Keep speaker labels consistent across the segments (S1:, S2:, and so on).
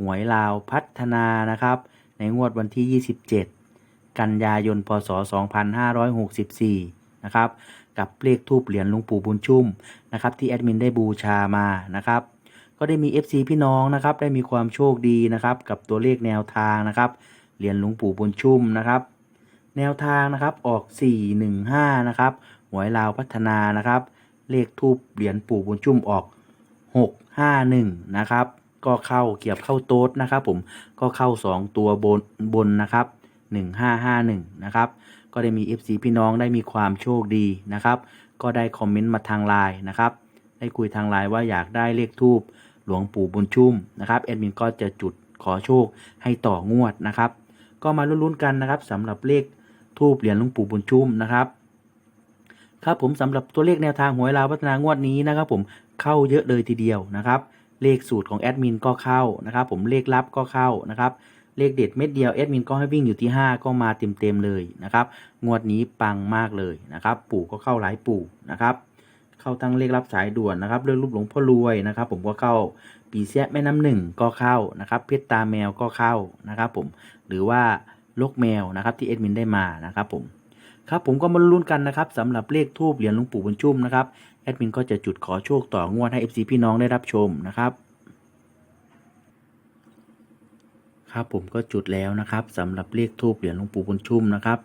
S1: หวยลาวพัฒนานะครับ ในงวดวันที่ 27 กันยายน พศ 2564 นะครับ กับเลขทูปเหรียญหลวงปู่บุญชุ่มนะครับที่แอดมินได้บูชามานะครับ ก็ได้มี FC พี่น้องนะครับได้มีความโชคดีนะครับกับตัวเลขแนวทางนะครับเหรียญหลวงปู่บุญชุ่มนะครับ แนวทางนะครับออก 415 นะครับหวยลาวพัฒนานะครับ เลขทูปเหรียญปู่บุญชุ่มออก 651 นะครับ ก็เข้าเกียบเข้าโต๊ดนะครับผมก็เข้า 2 ตัวบนบนนะครับ 1551 นะครับ ก็ได้มี FC พี่น้องได้มีความโชคดีนะครับ ก็ได้คอมเมนต์มาทางไลน์นะครับ ได้คุยทางไลน์ว่าอยากได้เลขทูปหลวงปู่บุญชุ่มนะครับแอดมินก็จะจุดขอโชคให้ต่องวดนะครับ ก็มาลุ้นๆกันนะครับสำหรับเลขทูปเหรียญหลวงปู่บุญชุ่มนะครับครับผมสำหรับตัวเลขแนวทางหวยลาวพัฒนางวดนี้นะครับผมเข้าเยอะเลยทีเดียวนะครับ เลขสูตรของแอดมินก็เข้านะครับผมเลขลับก็เข้านะครับเลขเด็ดเม็ดเดียวแอดมินก็ให้วิ่งอยู่ที่ 5 ก็มาเต็มๆเลยนะครับงวดนี้ปังมากเลยนะครับปู่ก็เข้าหลายปู่นะครับเข้าทั้งเลขรับสายด่วนนะครับเรื่องรูปหลวงพ่อรวยนะครับ ผมก็เข้าปีเสียแม่น้ำหนึ่งก็เข้านะครับเพชรตาแมวก็เข้านะครับผมหรือว่าลกแมวนะครับที่เอ็ดมินได้มานะครับผมครับผมก็มาลุ้นกันนะครับสำหรับเลขทูบเหรียญหลวงปู่บุญชุ่มนะครับ ดมินก็จะจุดขอโชคต่องวดให้ FC พี่น้องได้รับชมนะครับ ครับผมก็จุดแล้วนะครับสำหรับเลขทูบเหรียญหลวงปู่บุญชุ่มนะครับ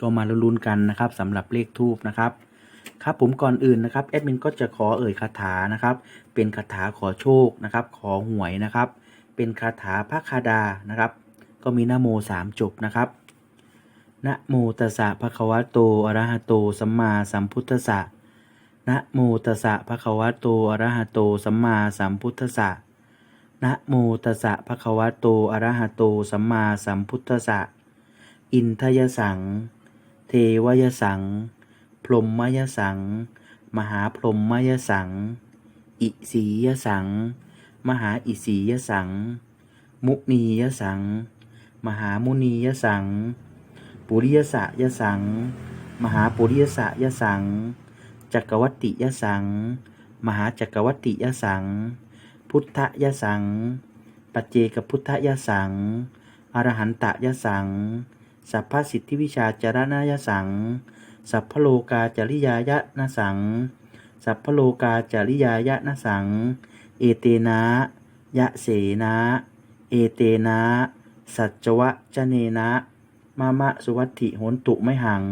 S1: ก็มาลุ้นกันนะครับสำหรับเลขทูบนะครับครับผมก่อนอื่นนะครับแอดมินก็จะขอเอ่ยคาถานะครับ เป็นคาถาขอโชคนะครับ ขอหวยนะครับ เป็นคาถาพระคาดานะครับ ก็มีนโมสามจบนะครับนะโมตัสสะภะคะวะโตอะระหะโตสัมมาสัมพุทธัสสะ นะโมตัสสะภะคะวะโตอะระหะโตสัมมาสัมพุทธัสสะนะโมตัสสะภะคะวะโตอะระหะโตสัมมาสัมพุทธัสสะอินทยสัง เทวยสัง พรหมยสัง มหาพรหมยสัง อิสียสัง มหาอิสียสัง มุนียสัง มหามุนียสัง ปุริยสะยสัง มหาปุริยสะยสัง จักรวัตติยสัง มหาจักรวัตติยสัง พุทธยสัง ปัจเจกพุทธยสัง อรหันตยสัง สัพพสิทธิวิชาจารณยสัง สัพพโลกาจริยายะนสัง สัพพโลกาจริยายะนสัง เอเตนะ ยะเสนะ เอเตนะ สัจวะจเนนะ มามะสุวัติโหนตุไม่หัง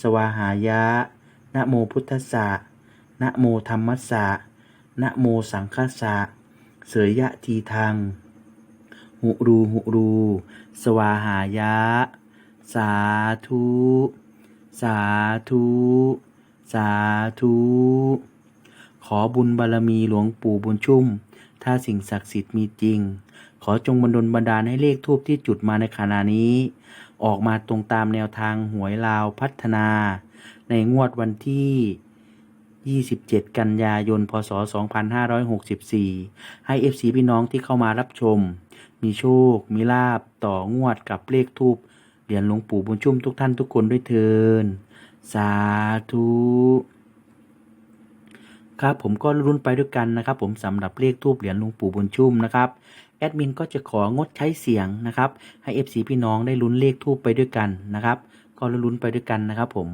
S1: สวาหายะ นะโมพุทธัสสะนะโมธรรมัสสะนะโมสังคัสสะเสยยะทีทังหุรูหุรู สวาหายะ สาธุ สาธุ สาธุ ขอบุญบารมีหลวงปู่บุญชุ่ม ถ้าสิ่งศักดิ์สิทธิ์มีจริง ขอจงบันดลบันดาลให้เลขทูบที่จุดมาในขณะนี้ ออกมาตรงตามแนวทางหวยลาวพัฒนา ในงวดวันที่ 27 กันยายน พศ 2564 ให้ FC พี่น้องที่เข้ามารับชม มีโชค มีลาบต่องวดกับเลขทูบเหรียญหลวงปู่บุญชุ่มทุกท่านทุกคนด้วยเทินสาธุครับผมก็รุ้นไปด้วยกันนะครับ ผมสำหรับเลขทูบเหรียญหลวงปู่บุญชุ่มนะครับแอดมินก็จะของดใช้เสียงนะครับ ให้ FC พี่น้องได้ลุ้นเลขทูบไปด้วยกันนะครับ ก็ลุ้นไปด้วยกันนะครับผม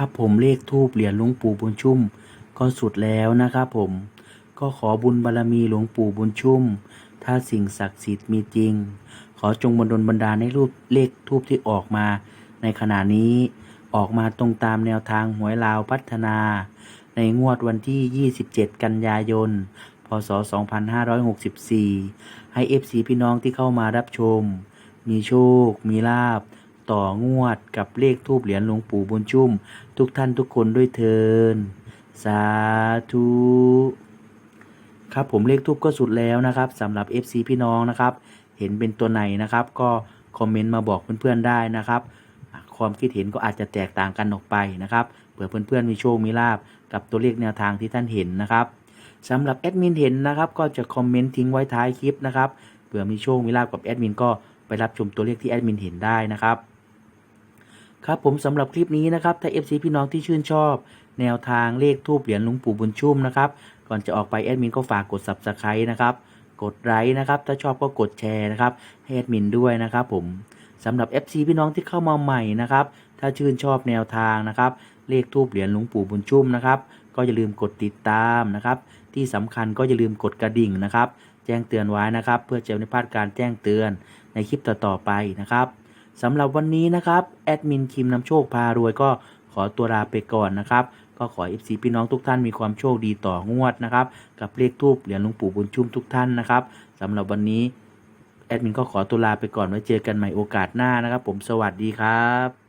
S1: ครับผมเลขทูบเหรียญหลวงปู่บุญชุ่มก็สุดแล้วนะครับผมก็ขอบุญบารรมีหลวงปู่บุญชุ่ม ถ้าสิ่งศักดิ์สิทธิ์มีจริง ขอจงบันดลบันดาลให้รูปเลขทูบที่ออกมา ในขณะนี้ออกมาตรงตามแนวทางหวยลาวพัฒนา ในงวดวันที่ 27 กันยายน พศ 2564 ให้ FC พี่น้องที่เข้ามารับชม มีโชค มีลาบ ต่องวดกับเลขทูบเหรียญหลวงปู่บุญชุ่ม ทุกท่านทุกคนด้วยเทินสาธุครับผมเลขทูบก็สุดแล้วนะครับสำหรับ FC พี่น้องนะครับ เห็นเป็นตัวไหนนะครับ ก็คอมเมนต์มาบอกเพื่อนๆได้นะครับ ความคิดเห็นก็อาจจะแตกต่างกันออกไปนะครับเผื่อเพื่อนๆมีโชคมีลาบกับตัวเลขแนวทางที่ท่านเห็นนะครับสำหรับแอดมินเห็นนะครับ ก็จะคอมเมนต์ทิ้งไว้ท้ายคลิปนะครับเผื่อมีโชคมีลาบกับแอดมินก็ไปรับชมตัวเลขที่แอดมินเห็นได้นะครับ ครับผมสำหรับคลิปนี้นะครับถ้า FC พี่น้องที่ชื่นชอบ แนวทางเลขทูบเหรียญหลวงปู่บุญชุ่มนะครับก่อนจะออกไปแอดมินก็ฝากกด Subscribe นะครับกดไลค์นะครับถ้าชอบก็กดแชร์นะครับให้แอดมินด้วยนะครับผมสำหรับ FC พี่น้องที่เข้ามาใหม่นะครับถ้าชื่นชอบแนวทางนะครับเลขทูบเหรียญหลวงปู่บุญชุ่มนะครับก็อย่าลืมกดติดตามนะครับที่สำคัญก็อย่าลืมกดกระดิ่งนะครับ แจ้งเตือนไว้นะครับ เพื่อจะไม่พลาดการแจ้งเตือนในคลิปต่อๆไปนะครับ สำหรับวันนี้นะครับแอดมินคิมนำโชคพารวยก็ขอตัวลาไปก่อนนะครับ ก็ขอ FC พี่น้องทุกท่านมีความโชคดีต่องวดนะครับ กับเลขทูบเหรียญหลวงปู่บุญชุ่มทุกท่านนะครับสำหรับวันนี้แอดมินก็ขอตัวลาไปก่อนไว้เจอกันใหม่โอกาสหน้านะครับ ผมสวัสดีครับ